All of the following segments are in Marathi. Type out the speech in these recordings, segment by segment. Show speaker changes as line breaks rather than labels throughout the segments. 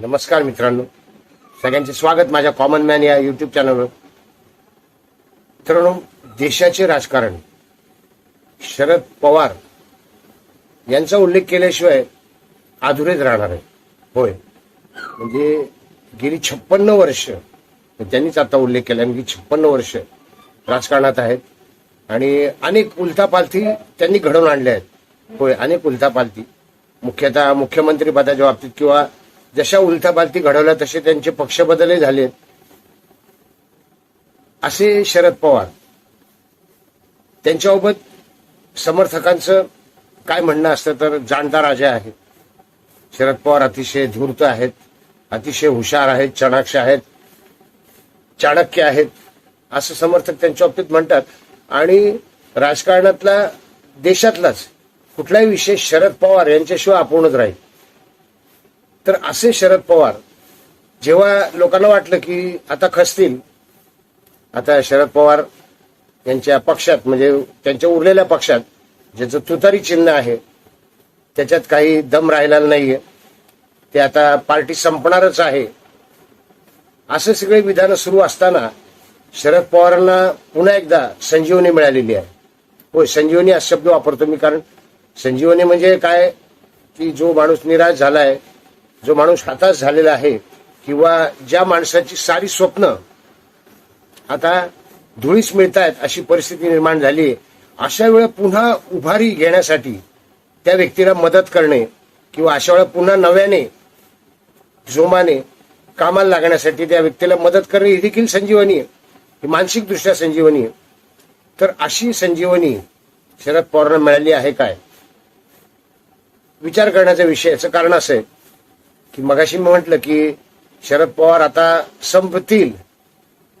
नमस्कार मित्रांनो. सगळ्यांचे स्वागत माझ्या कॉमन मॅन या युट्यूब चॅनलवर मित्रांनो देशाचे राजकारण. शरद पवार यांचा उल्लेख केल्याशिवाय अधुरेच राहणार आहे. होय. म्हणजे गेली छप्पन्न वर्ष त्यांनीच आता उल्लेख केला की छप्पन्न वर्ष राजकारणात आहेत. आणि अनेक उलथापालथी त्यांनी घडवून आणल्या आहेत. होय अनेक उलथापालथी. मुख्यतः मुख्यमंत्री पदाच्या बाबतीत किंवा जशा उलथापालथी घडवल्या तसे त्यांचे पक्ष बदलही झालेत. असे शरद पवार. त्यांच्याबाबत समर्थकांचं काय म्हणणं असतं तर जाणता राजा आहे शरद पवार अतिशय धूर्त आहेत अतिशय हुशार आहेत चाणाक्ष आहेत चाणक्य आहेत असं समर्थक त्यांच्या बाबतीत म्हणतात. आणि राजकारणातला देशातलाच कुठलाही विषय शरद पवार यांच्याशिवाय आपणच राहील. तर असे शरद पवार जेव्हा लोकांना वाटलं की आता खसतील आता शरद पवार यांच्या पक्षात म्हणजे त्यांच्या उरलेल्या पक्षात ज्याचं तुतारी चिन्ह आहे त्याच्यात काही दम राहिलेला नाहीये ते आता पार्टी संपणारच आहे. असे सगळे विधानं सुरू असताना शरद पवारांना पुन्हा एकदा संजीवनी मिळालेली आहे. होय संजीवनी हा शब्द वापरतो मी कारण संजीवनी म्हणजे काय? की जो माणूस निराश झालाय जो माणूस हताश झालेला आहे किंवा ज्या माणसाची सारी स्वप्न आता धुळीस मिळतायत अशी परिस्थिती निर्माण झाली आहे अशा वेळा पुन्हा उभारी घेण्यासाठी त्या व्यक्तीला मदत करणे किंवा अशा वेळा पुन्हा नव्याने जोमाने कामाला लागण्यासाठी त्या व्यक्तीला मदत करणे ही देखील संजीवनी आहे. ही मानसिकदृष्ट्या संजीवनी आहे. तर अशी संजीवनी शरद पवारांना मिळाली आहे काय? विचार करण्याचा विषय याचं कारण असं आहे. की मगाशी मी म्हटलं की शरद पवार आता संपतील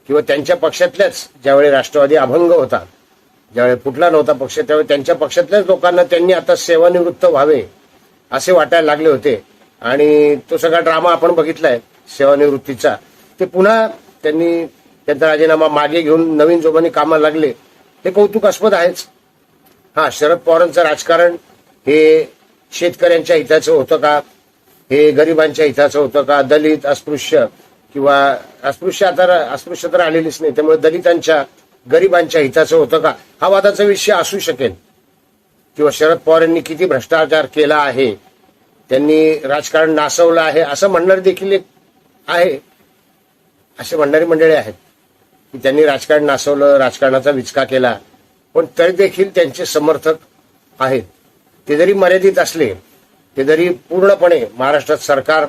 किंवा त्यांच्या पक्षातल्याच ज्यावेळी राष्ट्रवादी अभंग होता ज्यावेळी फुटला नव्हता पक्ष त्यावेळी त्यांच्या पक्षातल्याच लोकांना त्यांनी आता सेवानिवृत्त व्हावे असे वाटायला लागले होते. आणि तो सगळा ड्रामा आपण बघितलाय सेवानिवृत्तीचा. ते पुन्हा त्यांनी त्यांचा राजीनामा मागे घेऊन नवीन जोमाने कामाला लागले. हे कौतुकास्पद आहेच. हा शरद पवारांचं राजकारण हे शेतकऱ्यांच्या हिताचं होतं का? हे गरिबांच्या हिताचं होतं का? दलित अस्पृश्य किंवा अस्पृश्य आता अस्पृश्य तर आलेलीच नाही त्यामुळे दलितांच्या गरिबांच्या हिताचं होतं का? हा वादाचा विषय असू शकेल. किंवा शरद पवार यांनी किती भ्रष्टाचार केला आहे? त्यांनी राजकारण नासवलं आहे असं म्हणणारे देखील एक आहे. असे म्हणणारी मंडळी आहेत. की त्यांनी राजकारण नासवलं राजकारणाचा विचका केला. पण तरी देखील त्यांचे समर्थक आहेत. ते जरी मर्यादित असले ते जरी पूर्णपणे महाराष्ट्रात सरकार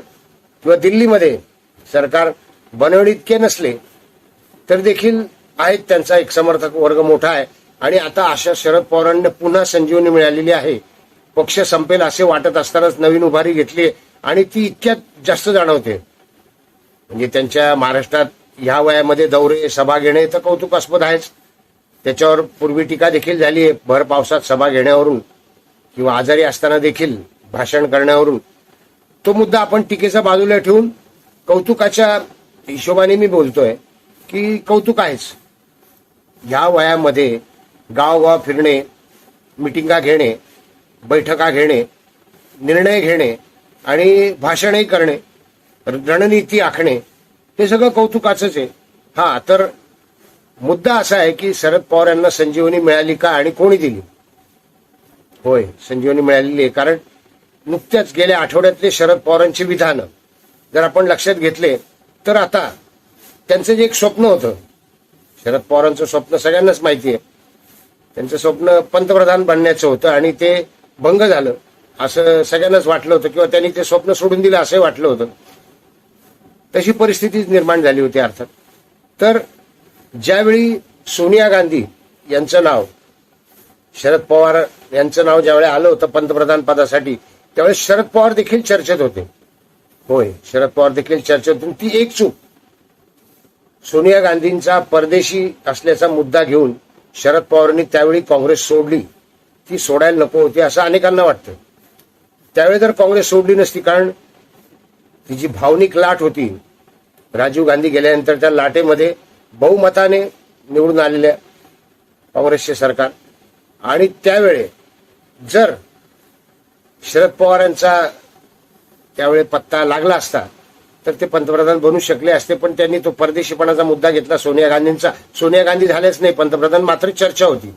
किंवा दिल्लीमध्ये सरकार बनवणे इतके नसले तर देखील आहेत त्यांचा एक समर्थक वर्ग मोठा आहे. आणि आता अशा शरद पवारांना पुन्हा संजीवनी मिळालेली आहे. पक्ष संपेल असे वाटत असतानाच नवीन उभारी घेतली आणि ती इतक्यात जास्त जाणवते. म्हणजे त्यांच्या महाराष्ट्रात ह्या वयामध्ये दौरे सभा घेणे तर कौतुकास्पद आहेच. त्याच्यावर पूर्वी टीका देखील झाली आहे. भर पावसात सभा घेण्यावरून किंवा आजारी असताना देखील भाषण करण्यावरून. तो मुद्दा आपण टीकेचा बाजूला ठेवून कौतुकाच्या हिशोबाने मी बोलतोय की कौतुक आहेच. ह्या वयामध्ये गावगाव फिरणे मिटिंगा घेणे बैठका घेणे निर्णय घेणे आणि भाषणही करणे रणनीती आखणे हे सगळं कौतुकाचंच आहे. हा तर मुद्दा असा आहे की शरद पवार यांना संजीवनी मिळाली का आणि कोणी दिली? होय संजीवनी मिळालेली आहे. कारण नुकत्याच गेल्या आठवड्यातले शरद पवारांची विधानं. जर आपण लक्षात घेतले तर आता त्यांचं जे एक स्वप्न होतं शरद पवारांचं स्वप्न सगळ्यांनाच माहिती आहे त्यांचं स्वप्न पंतप्रधान बनण्याचं होतं आणि ते भंग झालं. असं सगळ्यांनाच वाटलं होतं किंवा त्यांनी ते स्वप्न सोडून दिलं असंही वाटलं होतं. तशी परिस्थितीच निर्माण झाली होती अर्थात. तर ज्यावेळी सोनिया गांधी यांचं नाव शरद पवार यांचं नाव ज्यावेळी आलं होतं पंतप्रधान पदासाठी त्यावेळेस शरद पवार देखील चर्चेत होते. होय शरद पवार देखील चर्चेत होते. ती एक चूक. सोनिया गांधींचा परदेशी असल्याचा मुद्दा घेऊन शरद पवारांनी त्यावेळी काँग्रेस सोडली. ती सोडायला नको होती असं अनेकांना वाटतं. त्यावेळी जर काँग्रेस सोडली नसती कारण ती जी भावनिक लाट होती राजीव गांधी गेल्यानंतर त्या लाटेमध्ये बहुमताने निवडून आलेल्या काँग्रेसचे सरकार. आणि त्यावेळे जर शरद पवारांचा त्यावेळी पत्ता लागला असता तर ते पंतप्रधान बनू शकले असते पण त्यांनी तो परदेशीपणाचा मुद्दा घेतला सोनिया गांधींचा. सोनिया गांधी झालेच नाही पंतप्रधान मात्र चर्चा होती.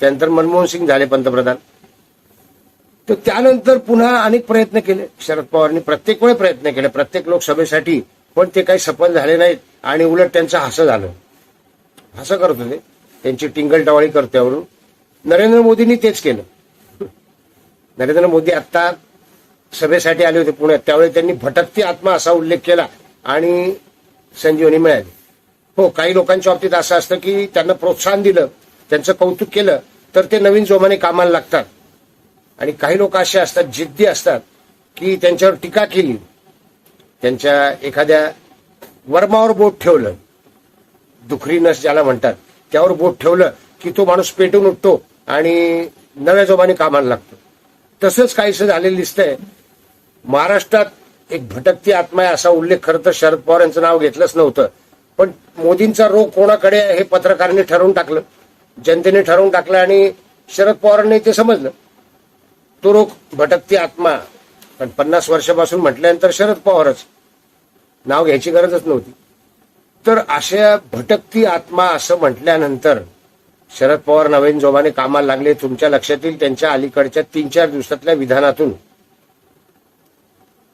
त्यानंतर मनमोहन सिंग झाले पंतप्रधान. तर त्यानंतर पुन्हा अनेक प्रयत्न केले. शरद पवारांनी प्रत्येक वेळ प्रयत्न केले प्रत्येक लोकसभेसाठी पण ते काही सफल झाले नाहीत आणि उलट त्यांचं हसं झालं. हसं करत होते. त्यांची टिंगल करत्यावरून. नरेंद्र मोदींनी तेच केलं. नरेंद्र मोदी आता सभेसाठी आले होते पुण्यात. त्यावेळी त्यांनी भटकती आत्मा असा उल्लेख केला आणि संजीवनी मिळाली. हो काही लोकांच्या बाबतीत असं असतं की त्यांना प्रोत्साहन दिलं त्यांचं कौतुक केलं तर ते नवीन जोमाने कामाला लागतात. आणि काही लोक असे असतात जिद्दी असतात की त्यांच्यावर टीका केली. त्यांच्या एखाद्या वर्मावर बोट ठेवलं. दुखरी नस ज्याला म्हणतात त्यावर बोट ठेवलं की तो माणूस पेटून उठतो आणि नव्या जोमाने कामाला लागतो. तसंच काहीसं झालेलं दिसतंय. महाराष्ट्रात एक भटकती आत्मा आहे असा उल्लेख खरं तर शरद पवार यांचं नाव घेतलंच नव्हतं. पण मोदींचा रोग कोणाकडे हे पत्रकारांनी ठरवून टाकलं. जनतेने ठरवून टाकलं आणि शरद पवारांनी ते समजलं. तो रोग भटकती आत्मा. पण पन्नास वर्षापासून म्हटल्यानंतर शरद पवारच. नाव घ्यायची गरजच नव्हती. तर अशा भटकती आत्मा असं म्हटल्यानंतर शरद पवार नवीन जोमाने कामाला लागले. तुमच्या लक्षात येईल त्यांच्या अलीकडच्या तीन चार दिवसातल्या विधानातून.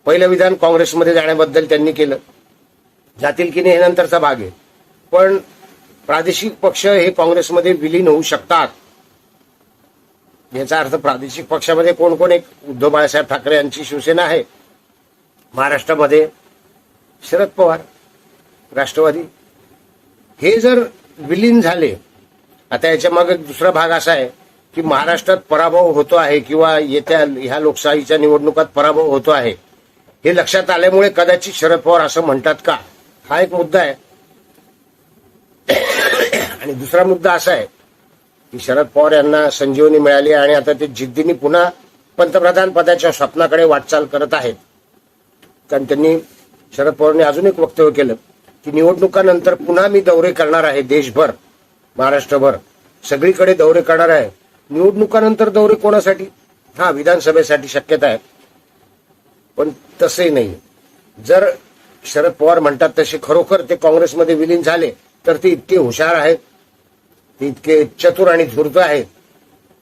पहिलं विधान काँग्रेसमध्ये जाण्याबद्दल त्यांनी केलं. जातील की नाही हे नंतरचा भाग आहे. पण प्रादेशिक पक्ष हे काँग्रेसमध्ये विलीन होऊ शकतात. याचा अर्थ प्रादेशिक पक्षामध्ये कोण कोण एक? उद्धव बाळासाहेब ठाकरे यांची शिवसेना आहे. महाराष्ट्रामध्ये शरद पवार राष्ट्रवादी. हे जर विलीन झाले आता याच्या मागे दुसरा भाग असा आहे की महाराष्ट्रात पराभव होतो आहे किंवा येत्या ह्या लोकशाहीच्या निवडणुकात पराभव होतो आहे. हे लक्षात आल्यामुळे कदाचित शरद पवार असं म्हणतात का? हा एक मुद्दा आहे. आणि दुसरा मुद्दा असा आहे की शरद पवार यांना संजीवनी मिळाली आणि आता ते जिद्दीने पुन्हा पंतप्रधान पदाच्या स्वप्नाकडे वाटचाल करत आहेत. कारण त्यांनी शरद पवारांनी अजून एक वक्तव्य केलं की निवडणुकानंतर पुन्हा मी दौरे करणार आहे देशभर. महाराष्ट्रभर. सगळीकडे दौरे करणार आहे. निवडणुकानंतर दौरे कोणासाठी? हा विधानसभेसाठी शक्यता आहे. पण तसंही नाही जर शरद पवार म्हणतात तसे खरोखर ते काँग्रेसमध्ये विलीन झाले तर ते इतके हुशार आहेत. ते इतके चतुर आणि धूर्त आहेत.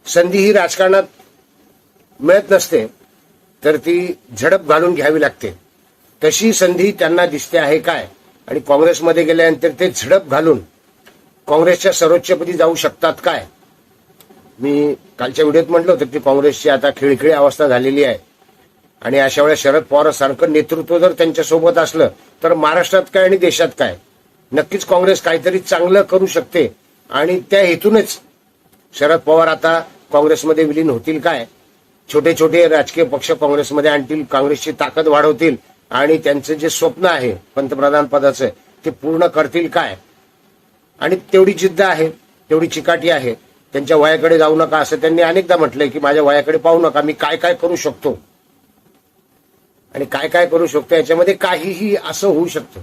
संधी ही राजकारणात मिळत नसते तर ती झडप घालून घ्यावी लागते. तशी संधी त्यांना दिसते आहे काय? आणि काँग्रेसमध्ये गेल्यानंतर ते झडप घालून काँग्रेसच्या सर्वोच्चपदी जाऊ शकतात काय? मी कालच्या व्हिडिओत म्हटलं होतं की काँग्रेसची आता खिळखिळी अवस्था झालेली आहे. आणि अशा वेळेस शरद पवारसारखं नेतृत्व जर त्यांच्यासोबत असलं तर महाराष्ट्रात काय आणि देशात काय? नक्कीच काँग्रेस काहीतरी चांगलं करू शकते. आणि त्या हेतूनच शरद पवार आता काँग्रेसमध्ये विलीन होतील काय? छोटे छोटे राजकीय पक्ष काँग्रेसमध्ये आणतील काँग्रेसची ताकद वाढवतील आणि त्यांचं जे स्वप्न आहे पंतप्रधान पदाचं ते पूर्ण करतील काय? आणि तेवढी जिद्द आहे तेवढी चिकाटी आहे त्यांच्या वयाकडे जाऊ नका असं त्यांनी अनेकदा म्हटलंय की माझ्या वयाकडे पाहू नका मी काय काय करू शकतो. आणि काय काय करू शकतो याच्यामध्ये काहीही असं होऊ शकतं.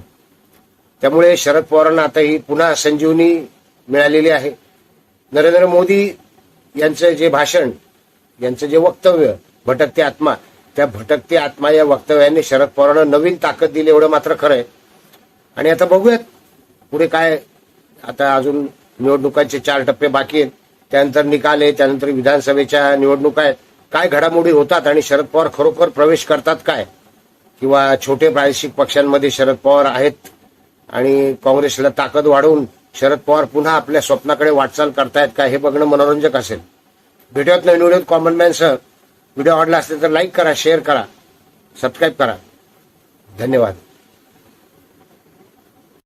त्यामुळे शरद पवारांना आता ही पुन्हा संजीवनी मिळालेली आहे. नरेंद्र मोदी यांचं जे भाषण यांचं जे वक्तव्य भटकते आत्मा त्या भटकते आत्मा या वक्तव्याने शरद पवारांना नवीन ताकद दिली एवढं मात्र खरं आहे आणि आता बघूयात पुढे काय आता अजून निवडणुकांचे चार टप्पे बाकी आहेत. त्यानंतर निकाल आहे त्यानंतर विधानसभेच्या निवडणुका आहेत. काय घडामोडी होतात आणि शरद पवार खरोखर प्रवेश करतात काय? किंवा छोटे प्रादेशिक पक्षांमध्ये शरद पवार आहेत आणि काँग्रेसला ताकद वाढवून शरद पवार पुन्हा आपल्या स्वप्नाकडे वाटचाल करतायत काय हे बघणं मनोरंजक असेल. भेटूयात नवीन व्हिडिओत कॉमन मॅनसह व्हिडिओ आवडला असेल तर लाईक करा शेअर करा सबस्क्राईब करा. धन्यवाद.